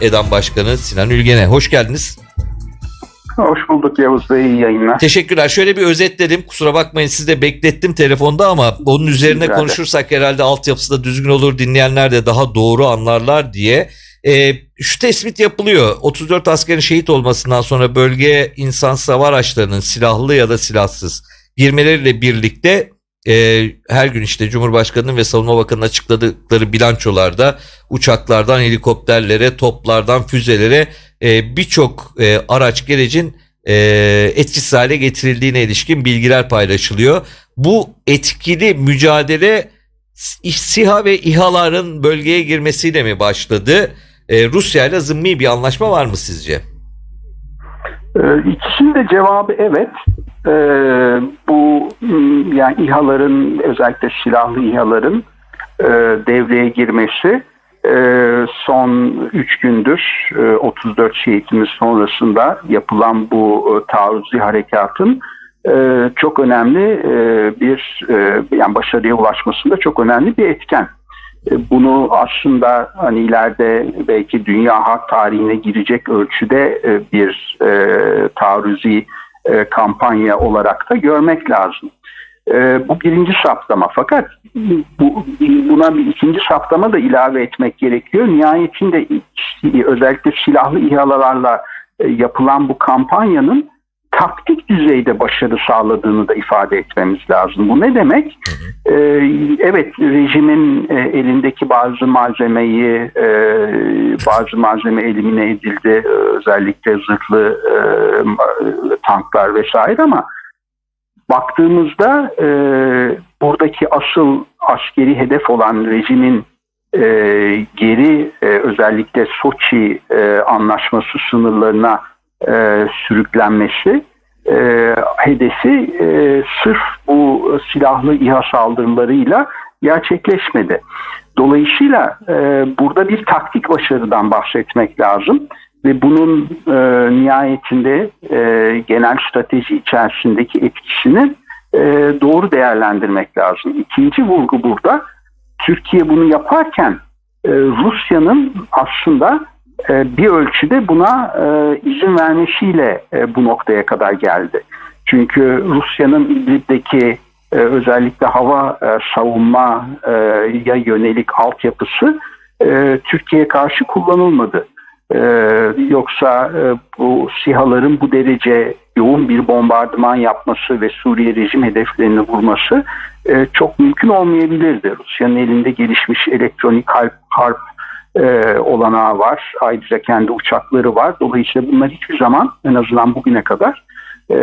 EDAM Başkanı Sinan Ülgen'e. Hoş geldiniz. Hoş bulduk Yavuz Bey, iyi yayınlar. Teşekkürler. Şöyle bir özetledim. Kusura bakmayın siz de beklettim telefonda ama onun üzerine Rica konuşursak herhalde altyapısı da düzgün olur. Dinleyenler de daha doğru anlarlar diye. Ee, şu tespit yapılıyor. 34 askerin şehit olmasından sonra bölgeye insan hava araçlarının silahlı ya da silahsız girmeleriyle birlikte e, her gün işte Cumhurbaşkanı'nın ve Savunma Bakanı'nın açıkladıkları bilançolarda uçaklardan helikopterlere, toplardan füzelere e, birçok e, araç gerecin e, etkisiz hale getirildiğine ilişkin bilgiler paylaşılıyor. Bu etkili mücadele SİHA ve İHA'ların bölgeye girmesiyle mi başladı? E, Rusya ile zımmi bir anlaşma var mı sizce? Ee, ikisinin de cevabı evet. Ee, bu m, yani İHA'ların özellikle silahlı İHA'ların e, devreye girmesi e, son 3 gündür e, 34 şehitimiz sonrasında yapılan bu e, taarruzi harekatın e, çok önemli e, bir e, yani başarıya ulaşmasında çok önemli bir etken. E, Bunu aslında hani ileride belki dünya harp tarihine girecek ölçüde e, bir e, taarruzi kampanya olarak da görmek lazım. Bu birinci saptama fakat bu, buna bir ikinci saptama da ilave etmek gerekiyor. Nihayetinde özellikle silahlı İHA'larla e, yapılan bu kampanyanın taktik düzeyde başarı sağladığını da ifade etmemiz lazım. Bu ne demek? Ee, evet rejimin e, elindeki bazı malzemeyi, e, bazı malzeme elimine edildi. Özellikle zırhlı e, tanklar vesaire ama baktığımızda e, buradaki asıl askeri hedef olan rejimin e, geri e, özellikle Soçi e, anlaşması sınırlarına e, sürüklenmesi e, hedefi e, sırf bu silahlı İHA saldırılarıyla gerçekleşmedi. Dolayısıyla e, burada bir taktik başarıdan bahsetmek lazım ve bunun e, nihayetinde e, genel strateji içerisindeki etkisini e, doğru değerlendirmek lazım. İkinci vurgu burada Türkiye bunu yaparken e, Rusya'nın aslında bir ölçüde buna e, izin vermesiyle e, bu noktaya kadar geldi. Çünkü Rusya'nın İdlib'deki özellikle hava savunmaya yönelik altyapısı Türkiye'ye karşı kullanılmadı. Yoksa bu SİHA'ların bu derece yoğun bir bombardıman yapması ve Suriye rejim hedeflerini vurması çok mümkün olmayabilirdi. Rusya'nın elinde gelişmiş elektronik harp, harp e, olanağı var. Ayrıca kendi uçakları var. Dolayısıyla bunlar hiçbir zaman en azından bugüne kadar e,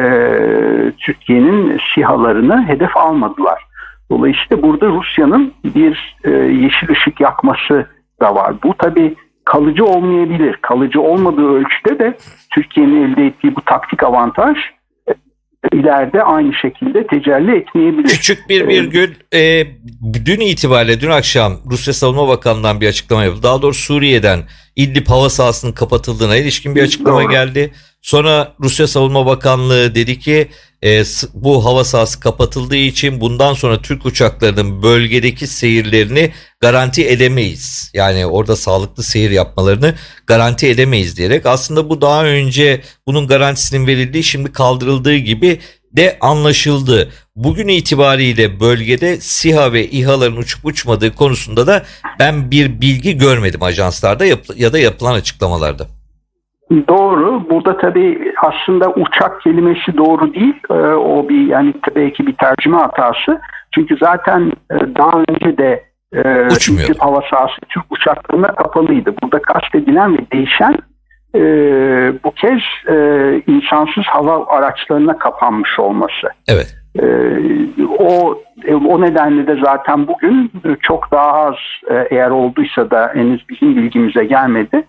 Türkiye'nin sihalarını hedef almadılar. Dolayısıyla burada Rusya'nın bir e, yeşil ışık yakması da var. Bu tabi kalıcı olmayabilir. Kalıcı olmadığı ölçüde de Türkiye'nin elde ettiği bu taktik avantaj ileride aynı şekilde tecelli etmeyebilir. Küçük bir virgül e, dün itibariyle dün akşam Rusya Savunma Bakanlığı'ndan bir açıklama yapıldı. Daha doğrusu Suriye'den İdlib hava sahasının kapatıldığına ilişkin bir açıklama Doğru. geldi. Sonra Rusya Savunma Bakanlığı dedi ki e, bu hava sahası kapatıldığı için bundan sonra Türk uçaklarının bölgedeki seyirlerini garanti edemeyiz. Yani orada sağlıklı seyir yapmalarını garanti edemeyiz diyerek aslında bu daha önce bunun garantisinin verildiği şimdi kaldırıldığı gibi de anlaşıldı. Bugün itibariyle bölgede SİHA ve İHA'ların uçup uçmadığı konusunda da ben bir bilgi görmedim ajanslarda ya da yapılan açıklamalarda. Doğru. Burada tabii aslında uçak kelimesi doğru değil. Ee, o bir yani belki bir tercüme hatası. Çünkü zaten e, daha önce de e, Uçmuyor. hava sahası Türk uçaklarına kapalıydı. Burada kastedilen ve değişen e, bu kez e, insansız hava araçlarına kapanmış olması. Evet. E, o e, o nedenle de zaten bugün çok daha az e, eğer olduysa da henüz bizim bilgimize gelmedi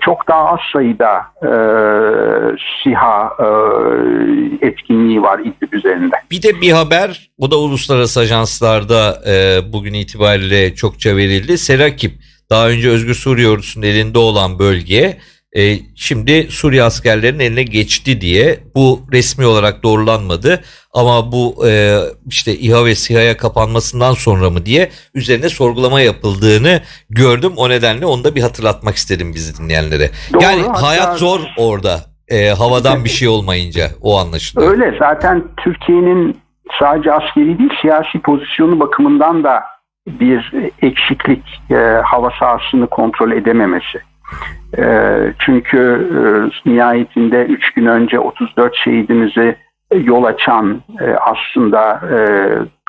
çok daha az sayıda e, SİHA e, etkinliği var İdlib üzerinde. Bir de bir haber, bu da uluslararası ajanslarda e, bugün itibariyle çokça verildi. Serakip, daha önce Özgür Suriye ordusunun elinde olan bölge e, şimdi Suriye askerlerinin eline geçti diye bu resmi olarak doğrulanmadı. Ama bu e, işte İHA ve SİHA'ya kapanmasından sonra mı diye üzerine sorgulama yapıldığını gördüm. O nedenle onu da bir hatırlatmak istedim bizi dinleyenlere. Doğru, yani hatta- hayat zor orada. E, havadan bir şey olmayınca o anlaşılıyor. Öyle zaten Türkiye'nin sadece askeri değil siyasi pozisyonu bakımından da bir eksiklik e, hava sahasını kontrol edememesi. E, çünkü e, nihayetinde 3 gün önce 34 şehidimizi yol açan e, aslında e,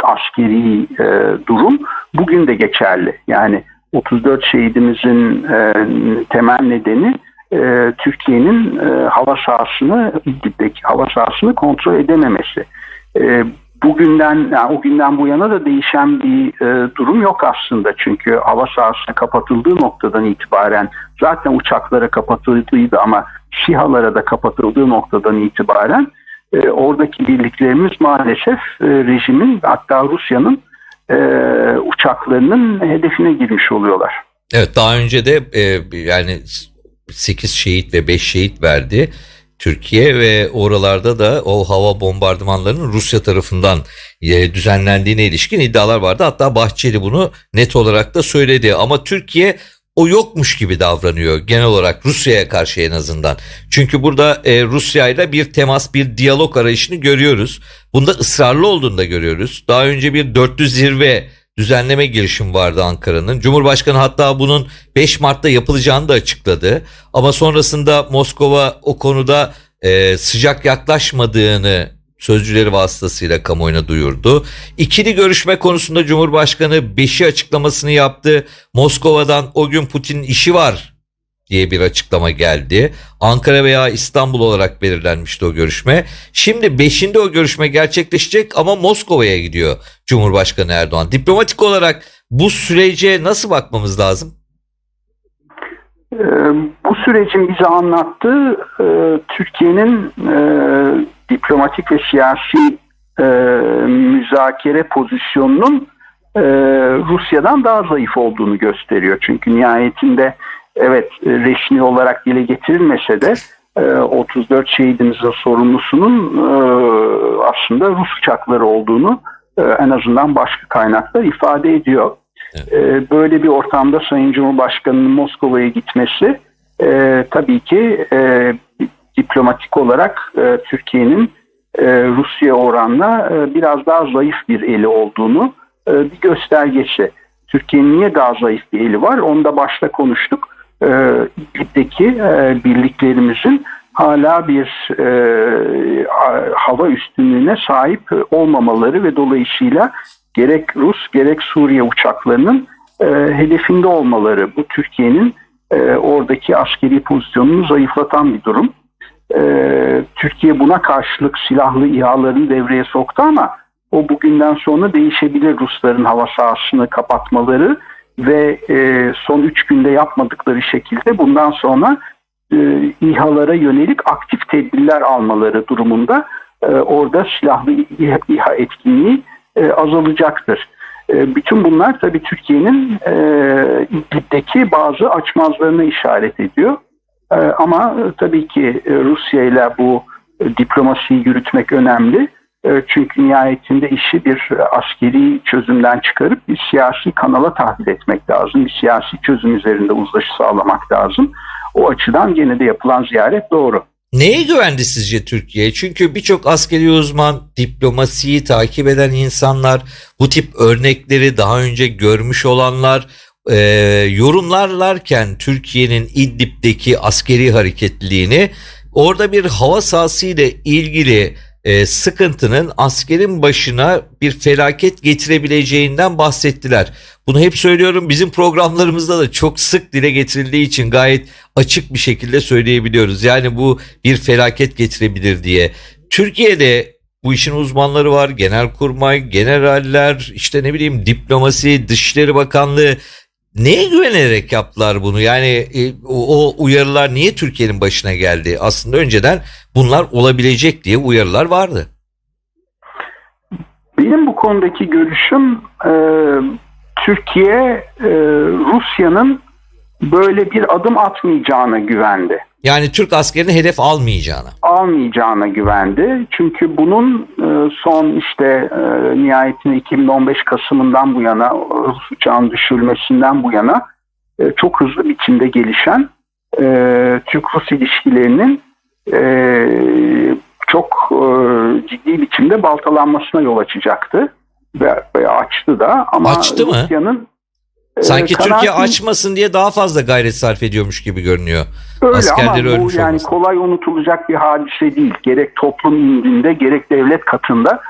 askeri e, durum bugün de geçerli. Yani 34 şehidimizin e, temel nedeni e, Türkiye'nin e, hava sahasını İdlib'deki hava sahasını kontrol edememesi. E, bugünden yani o günden bu yana da değişen bir e, durum yok aslında. Çünkü hava sahası kapatıldığı noktadan itibaren zaten uçaklara kapatıldıydı ama SİHA'lara da kapatıldığı noktadan itibaren e, oradaki birliklerimiz maalesef e, rejimin hatta Rusya'nın e, uçaklarının hedefine girmiş oluyorlar. Evet daha önce de e, yani 8 şehit ve 5 şehit verdi Türkiye ve oralarda da o hava bombardımanlarının Rusya tarafından e, düzenlendiğine ilişkin iddialar vardı. Hatta Bahçeli bunu net olarak da söyledi ama Türkiye o yokmuş gibi davranıyor genel olarak Rusya'ya karşı en azından. Çünkü burada e, Rusya ile bir temas, bir diyalog arayışını görüyoruz. Bunda ısrarlı olduğunu da görüyoruz. Daha önce bir dörtlü zirve düzenleme girişim vardı Ankara'nın. Cumhurbaşkanı hatta bunun 5 Mart'ta yapılacağını da açıkladı. Ama sonrasında Moskova o konuda e, sıcak yaklaşmadığını sözcüleri vasıtasıyla kamuoyuna duyurdu. İkili görüşme konusunda Cumhurbaşkanı beşi açıklamasını yaptı. Moskova'dan o gün Putin'in işi var diye bir açıklama geldi. Ankara veya İstanbul olarak belirlenmişti o görüşme. Şimdi beşinde o görüşme gerçekleşecek ama Moskova'ya gidiyor Cumhurbaşkanı Erdoğan. Diplomatik olarak bu sürece nasıl bakmamız lazım? Ee, bu sürecin bize anlattığı e, Türkiye'nin e, diplomatik ve siyasi e, müzakere pozisyonunun Rusya'dan daha zayıf olduğunu gösteriyor. Çünkü nihayetinde evet resmi olarak dile getirilmese de e, 34 şehidimizin sorumlusunun aslında Rus uçakları olduğunu en azından başka kaynaklar ifade ediyor. E, böyle bir ortamda Sayın Cumhurbaşkanı'nın Moskova'ya gitmesi e, tabii ki e, diplomatik olarak e, Türkiye'nin e, Rusya oranla e, biraz daha zayıf bir eli olduğunu e, bir göstergesi. Türkiye'nin niye daha zayıf bir eli var? Onu da başta konuştuk. E, İdlib'deki e, birliklerimizin hala bir e, hava üstünlüğüne sahip olmamaları ve dolayısıyla gerek Rus gerek Suriye uçaklarının e, hedefinde olmaları bu Türkiye'nin e, oradaki askeri pozisyonunu zayıflatan bir durum. E, Türkiye buna karşılık silahlı İHA'larını devreye soktu ama o bugünden sonra değişebilir Rusların hava sahasını kapatmaları ve e, son 3 günde yapmadıkları şekilde bundan sonra e, İHA'lara yönelik aktif tedbirler almaları durumunda e, orada silahlı İHA, etkinliği e, azalacaktır. E, bütün bunlar tabii Türkiye'nin e, İdlib'deki bazı açmazlarına işaret ediyor. E, ama tabii ki e, Rusya ile bu e, diplomasiyi yürütmek önemli. E, çünkü nihayetinde işi bir askeri çözümden çıkarıp bir siyasi kanala tahvil etmek lazım. Bir siyasi çözüm üzerinde uzlaşı sağlamak lazım. O açıdan gene de yapılan ziyaret doğru. Neye güvendi sizce Türkiye? Çünkü birçok askeri uzman, diplomasiyi takip eden insanlar, bu tip örnekleri daha önce görmüş olanlar e, yorumlarlarken Türkiye'nin İdlib'deki askeri hareketliliğini orada bir hava sahası ile ilgili e, sıkıntının askerin başına bir felaket getirebileceğinden bahsettiler. Bunu hep söylüyorum bizim programlarımızda da çok sık dile getirildiği için gayet açık bir şekilde söyleyebiliyoruz. Yani bu bir felaket getirebilir diye. Türkiye'de bu işin uzmanları var. Genelkurmay, generaller, işte ne bileyim diplomasi, Dışişleri Bakanlığı neye güvenerek yaptılar bunu? Yani e, o, o uyarılar niye Türkiye'nin başına geldi? Aslında önceden bunlar olabilecek diye uyarılar vardı. Benim bu konudaki görüşüm e, Türkiye e, Rusya'nın böyle bir adım atmayacağına güvendi. Yani Türk askerini hedef almayacağına. almayacağına güvendi. Çünkü bunun e, son işte e, nihayetinde 2015 Kasım'ından bu yana Rus uçağın düşürülmesinden bu yana e, çok hızlı biçimde gelişen Türk-Rus ilişkilerinin çok e, ciddi biçimde baltalanmasına yol açacaktı. Ve, ve açtı da ama Açtı mı? Rusya'nın e, Sanki Türkiye kanaatim- açmasın diye daha fazla gayret sarf ediyormuş gibi görünüyor. Öyle Askerleri ama bu ölmüş yani kolay unutulacak bir hadise değil. Gerek toplum indinde gerek devlet katında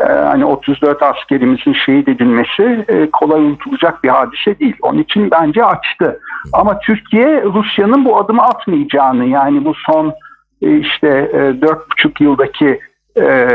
e, hani 34 askerimizin şehit edilmesi e, kolay unutulacak bir hadise değil. Onun için bence açtı. Ama Türkiye Rusya'nın bu adımı atmayacağını yani bu son e, işte e, 4,5 yıldaki e,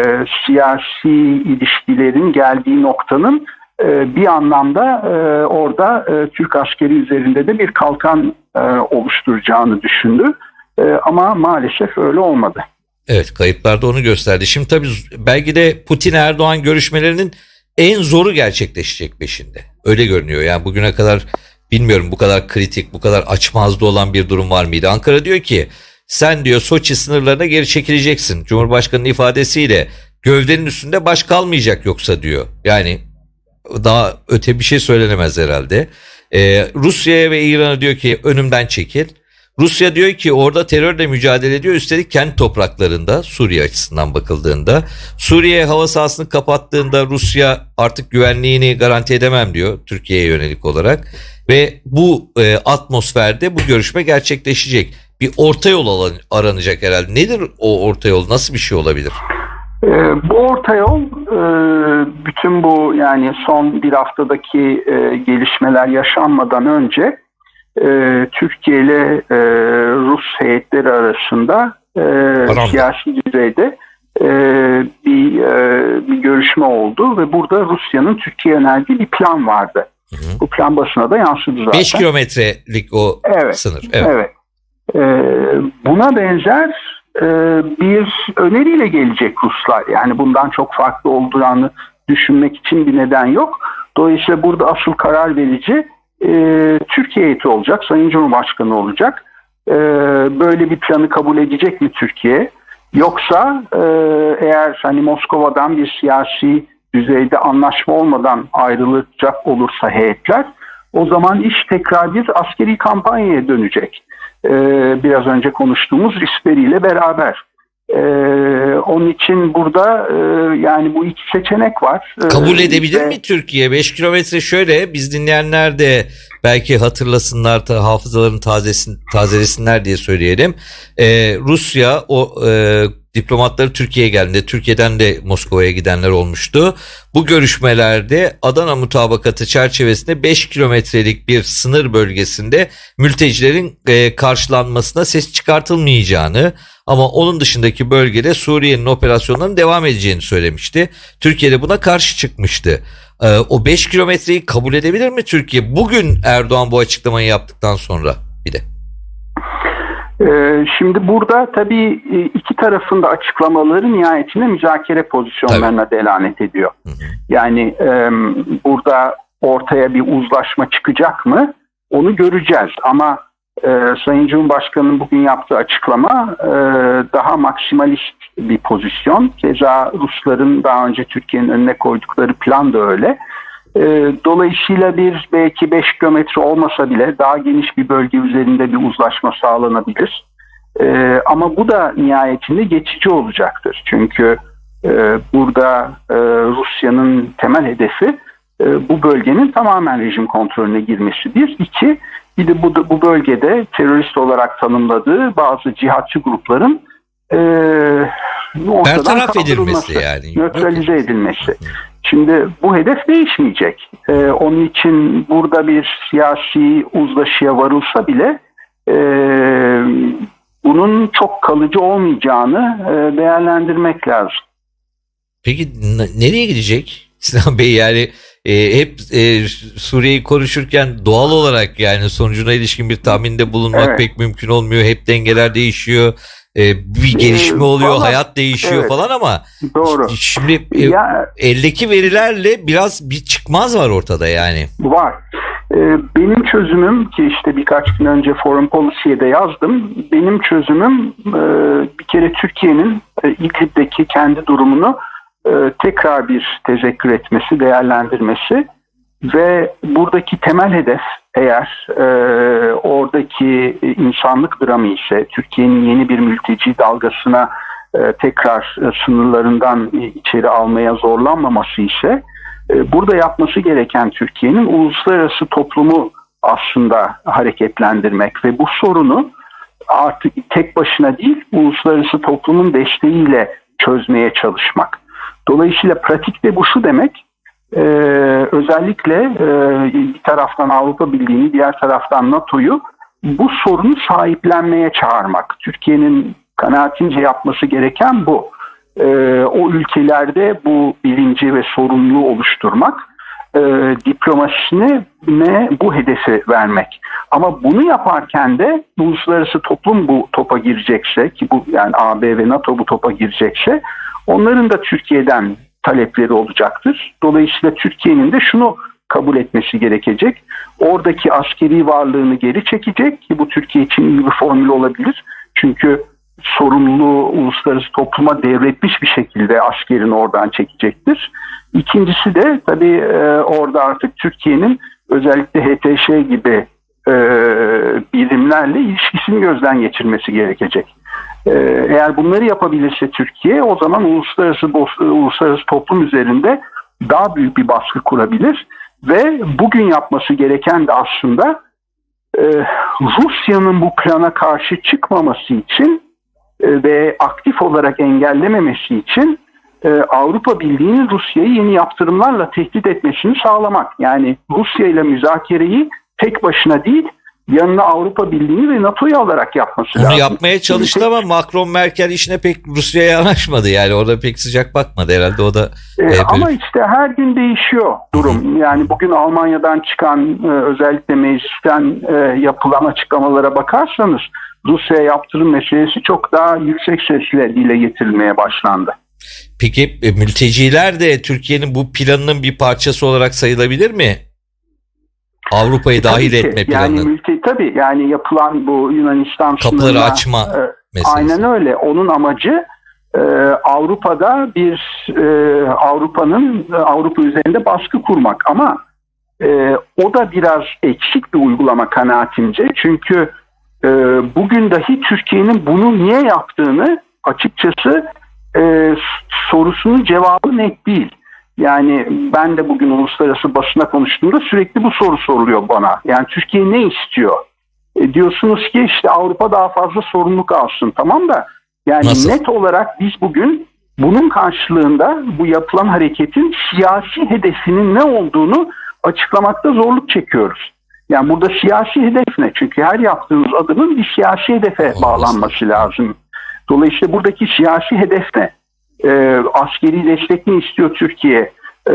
siyasi ilişkilerin geldiği noktanın e, bir anlamda e, orada e, Türk askeri üzerinde de bir kalkan e, oluşturacağını düşündü. E, ama maalesef öyle olmadı. Evet kayıplar da onu gösterdi. Şimdi tabii belki de Putin Erdoğan görüşmelerinin en zoru gerçekleşecek peşinde. Öyle görünüyor. Yani bugüne kadar bilmiyorum bu kadar kritik, bu kadar açmazda olan bir durum var mıydı? Ankara diyor ki sen diyor Soçi sınırlarına geri çekileceksin. Cumhurbaşkanının ifadesiyle gövdenin üstünde baş kalmayacak yoksa diyor. Yani daha öte bir şey söylenemez herhalde. Ee, Rusya'ya ve İran'a diyor ki önümden çekil. Rusya diyor ki orada terörle mücadele ediyor. Üstelik kendi topraklarında Suriye açısından bakıldığında. Suriye hava sahasını kapattığında Rusya artık güvenliğini garanti edemem diyor Türkiye'ye yönelik olarak. Ve bu e, atmosferde bu görüşme gerçekleşecek. Bir orta yol aranacak herhalde. Nedir o orta yol? Nasıl bir şey olabilir? E, bu orta yol e, bütün bu yani son bir haftadaki e, gelişmeler yaşanmadan önce e, Türkiye ile e, Rus heyetleri arasında e, siyasi düzeyde e, bir, e, bir görüşme oldu ve burada Rusya'nın Türkiye'ye önerdiği bir plan vardı. Hı hı. Bu plan basına da yansıdı zaten. 5 kilometrelik o Evet. sınır. Evet. Evet. Ee, buna benzer e, bir öneriyle gelecek Ruslar. Yani bundan çok farklı olacağını düşünmek için bir neden yok. Dolayısıyla burada asıl karar verici e, Türkiye heyeti olacak, Sayın Cumhurbaşkanı olacak. E, böyle bir planı kabul edecek mi Türkiye? Yoksa eğer hani Moskova'dan bir siyasi düzeyde anlaşma olmadan ayrılacak olursa heyetler o zaman iş tekrar bir askeri kampanyaya dönecek. Ee, biraz önce konuştuğumuz riskleri beraber. Ee, onun için burada e, yani bu iki seçenek var. Ee, Kabul edebilir ve- mi Türkiye? 5 kilometre şöyle biz dinleyenler de belki hatırlasınlar ta, hafızalarını tazesin, tazelesinler diye söyleyelim. Ee, Rusya o e, diplomatları Türkiye'ye geldiğinde Türkiye'den de Moskova'ya gidenler olmuştu. Bu görüşmelerde Adana mutabakatı çerçevesinde 5 kilometrelik bir sınır bölgesinde mültecilerin e, karşılanmasına ses çıkartılmayacağını ama onun dışındaki bölgede Suriye'nin operasyonlarının devam edeceğini söylemişti. Türkiye de buna karşı çıkmıştı. Ee, o 5 kilometreyi kabul edebilir mi Türkiye? Bugün Erdoğan bu açıklamayı yaptıktan sonra bir de. Ee, Şimdi burada tabii e, iki tarafın da açıklamaları nihayetinde müzakere pozisyonlarına delanet ediyor. Hı hı. Yani e, burada ortaya bir uzlaşma çıkacak mı onu göreceğiz. Ama e, Sayın Cumhurbaşkanı'nın bugün yaptığı açıklama e, daha maksimalist bir pozisyon. Keza Rusların daha önce Türkiye'nin önüne koydukları plan da öyle. E, dolayısıyla bir belki 5 kilometre olmasa bile daha geniş bir bölge üzerinde bir uzlaşma sağlanabilir. E, ama bu da nihayetinde geçici olacaktır. Çünkü e, burada e, Rusya'nın temel hedefi e, bu bölgenin tamamen rejim kontrolüne girmesi bir. iki bir de bu, bu bölgede terörist olarak tanımladığı bazı cihatçı grupların e, Bertaraf edilmesi yani. nötralize edilmesi. Şimdi bu hedef değişmeyecek. Ee, onun için burada bir siyasi uzlaşıya varılsa bile e, bunun çok kalıcı olmayacağını e, değerlendirmek lazım. Peki nereye gidecek Sinan Bey yani e, hep e, Suriye'yi konuşurken doğal olarak yani sonucuna ilişkin bir tahminde bulunmak Evet. pek mümkün olmuyor. Hep dengeler değişiyor. E, bir Ee, gelişme oluyor, vallahi- hayat değişiyor evet. falan ama Doğru. şimdi e, Ya eldeki verilerle biraz bir çıkmaz var ortada yani. var. Ee, benim çözümüm ki işte birkaç gün önce Foreign Policy'ye de yazdım. Benim çözümüm e, bir kere Türkiye'nin e, İdlib'deki kendi durumunu e, tekrar bir tezekkür etmesi, değerlendirmesi ve buradaki temel hedef eğer e, oradaki insanlık dramı ise Türkiye'nin yeni bir mülteci dalgasına e, tekrar e, sınırlarından içeri almaya zorlanmaması ise e, burada yapması gereken Türkiye'nin uluslararası toplumu aslında hareketlendirmek ve bu sorunu artık tek başına değil uluslararası toplumun desteğiyle çözmeye çalışmak. Dolayısıyla pratikte bu şu demek e, özellikle e, bir taraftan Avrupa Birliği'ni diğer taraftan NATO'yu bu sorunu sahiplenmeye çağırmak. Türkiye'nin kanaatimce yapması gereken bu. E, o ülkelerde bu bilinci ve sorumluluğu oluşturmak, e, diplomasisine ne bu hedefi vermek. Ama bunu yaparken de uluslararası toplum bu topa girecekse ki bu yani AB ve NATO bu topa girecekse onların da Türkiye'den talepleri olacaktır. Dolayısıyla Türkiye'nin de şunu kabul etmesi gerekecek. Oradaki askeri varlığını geri çekecek ki bu Türkiye için iyi bir formül olabilir. Çünkü sorumluluğu uluslararası topluma devretmiş bir şekilde askerini oradan çekecektir. İkincisi de tabii e, orada artık Türkiye'nin özellikle HTŞ gibi e, birimlerle ilişkisini gözden geçirmesi gerekecek. E, eğer bunları yapabilirse Türkiye o zaman uluslararası uluslararası toplum üzerinde daha büyük bir baskı kurabilir ve bugün yapması gereken de aslında e, Rusya'nın bu plana karşı çıkmaması için e, ve aktif olarak engellememesi için e, Avrupa Birliği'nin Rusya'yı yeni yaptırımlarla tehdit etmesini sağlamak. Yani Rusya ile müzakereyi tek başına değil yanına Avrupa Birliği ve NATO'yu alarak yapması Bunu lazım. Bunu yapmaya çalıştı ama Macron Merkel işine pek Rusya'ya yanaşmadı yani orada pek sıcak bakmadı herhalde o da. Ee, e, ama işte her gün değişiyor durum. Yani bugün Almanya'dan çıkan e, özellikle meclisten e, yapılan açıklamalara bakarsanız Rusya'ya yaptırım meselesi çok daha yüksek sesle dile getirilmeye başlandı. Peki e, mülteciler de Türkiye'nin bu planının bir parçası olarak sayılabilir mi? Avrupa'yı dahil tabii etme ki. planı. Yani mülteci tabii yani yapılan bu Yunanistan kapıları açma e, meselesi. Aynen öyle. Onun amacı e, Avrupa'da bir e, Avrupa'nın e, Avrupa üzerinde baskı kurmak ama e, o da biraz eksik bir uygulama kanaatimce. Çünkü e, bugün dahi Türkiye'nin bunu niye yaptığını açıkçası e, sorusunun cevabı net değil. Yani ben de bugün uluslararası basına konuştuğumda sürekli bu soru soruluyor bana. Yani Türkiye ne istiyor? E, diyorsunuz ki işte Avrupa daha fazla sorumluluk alsın tamam da yani Nasıl? net olarak biz bugün bunun karşılığında bu yapılan hareketin siyasi hedefinin ne olduğunu açıklamakta zorluk çekiyoruz. Yani burada siyasi hedef ne? Çünkü her yaptığınız adımın bir siyasi hedefe bağlanması lazım. Dolayısıyla buradaki siyasi hedef ne? Ee, askeri destek mi istiyor Türkiye? Ee,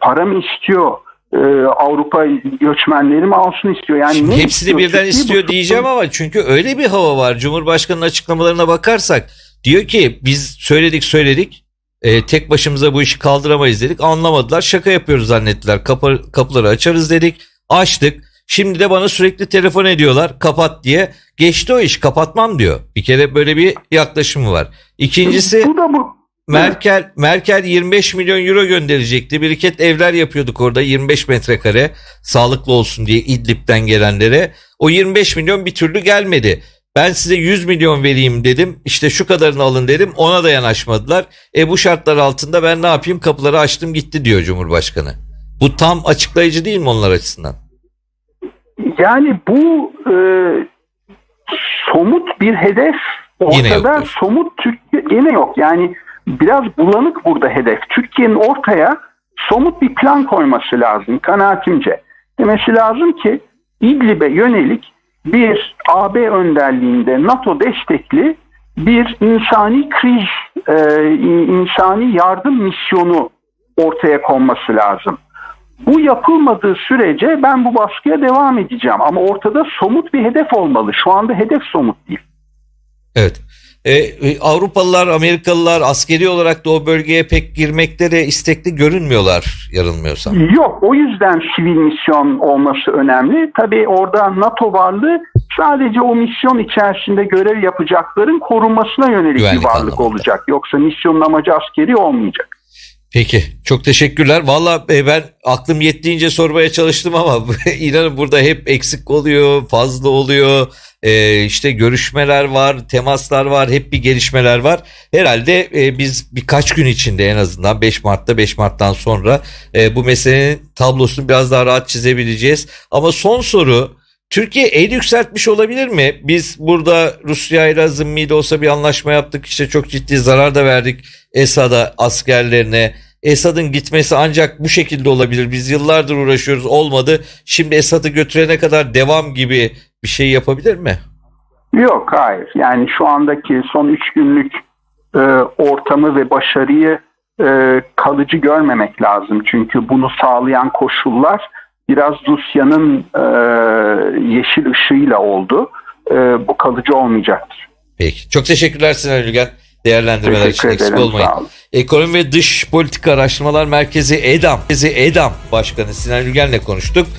para mı istiyor? Ee, Avrupa göçmenleri mi alsın istiyor? Yani Şimdi ne hepsini istiyor? birden Türkiye istiyor bu- diyeceğim ama çünkü öyle bir hava var. Cumhurbaşkanının açıklamalarına bakarsak diyor ki biz söyledik söyledik e, tek başımıza bu işi kaldıramayız dedik anlamadılar şaka yapıyoruz zannettiler Kapı, kapıları açarız dedik açtık şimdi de bana sürekli telefon ediyorlar kapat diye geçti o iş kapatmam diyor bir kere böyle bir yaklaşımı var İkincisi Bu da bu. Merkel Merkel 25 milyon euro gönderecekti. Biriket evler yapıyorduk orada 25 metrekare sağlıklı olsun diye İdlib'den gelenlere. O 25 milyon bir türlü gelmedi. Ben size 100 milyon vereyim dedim. İşte şu kadarını alın dedim. Ona da yanaşmadılar. E bu şartlar altında ben ne yapayım? Kapıları açtım gitti diyor Cumhurbaşkanı. Bu tam açıklayıcı değil mi onlar açısından? Yani bu e, somut bir hedef Yine yok ortada diyorsun. somut Türkiye yine yok. Yani biraz bulanık burada hedef. Türkiye'nin ortaya somut bir plan koyması lazım kanaatimce. Demesi lazım ki İdlib'e yönelik bir AB önderliğinde NATO destekli bir insani kriz, e, insani yardım misyonu ortaya konması lazım. Bu yapılmadığı sürece ben bu baskıya devam edeceğim. Ama ortada somut bir hedef olmalı. Şu anda hedef somut değil. Evet. E, e, Avrupalılar, Amerikalılar askeri olarak da o bölgeye pek girmekleri istekli görünmüyorlar yanılmıyorsam. Yok o yüzden sivil misyon olması önemli. Tabii orada NATO varlığı sadece o misyon içerisinde görev yapacakların korunmasına yönelik Güvenlik bir varlık anlamında. olacak. Yoksa misyonun amacı askeri olmayacak. Peki çok teşekkürler. Valla e, ben aklım yettiğince sormaya çalıştım ama inanın burada hep eksik oluyor, fazla oluyor. E, işte görüşmeler var, temaslar var, hep bir gelişmeler var. Herhalde e, biz birkaç gün içinde en azından 5 Mart'ta 5 Mart'tan sonra e, bu meselenin tablosunu biraz daha rahat çizebileceğiz. Ama son soru Türkiye el yükseltmiş olabilir mi? Biz burada Rusya ile zımmi de olsa bir anlaşma yaptık. İşte çok ciddi zarar da verdik Esad'a askerlerine. Esad'ın gitmesi ancak bu şekilde olabilir. Biz yıllardır uğraşıyoruz olmadı. Şimdi Esad'ı götürene kadar devam gibi bir şey yapabilir mi? Yok hayır. Yani şu andaki son üç günlük e, ortamı ve başarıyı e, kalıcı görmemek lazım. Çünkü bunu sağlayan koşullar biraz Rusya'nın e, yeşil ışığıyla oldu. E, bu kalıcı olmayacaktır. Peki. Çok teşekkürler Sinan Ülgen. Değerlendirmeler için Teşekkür eksik ederim. olmayın. Ekonomi ve Dış Politika Araştırmalar Merkezi EDAM, EDAM Başkanı Sinan Ülgen'le konuştuk.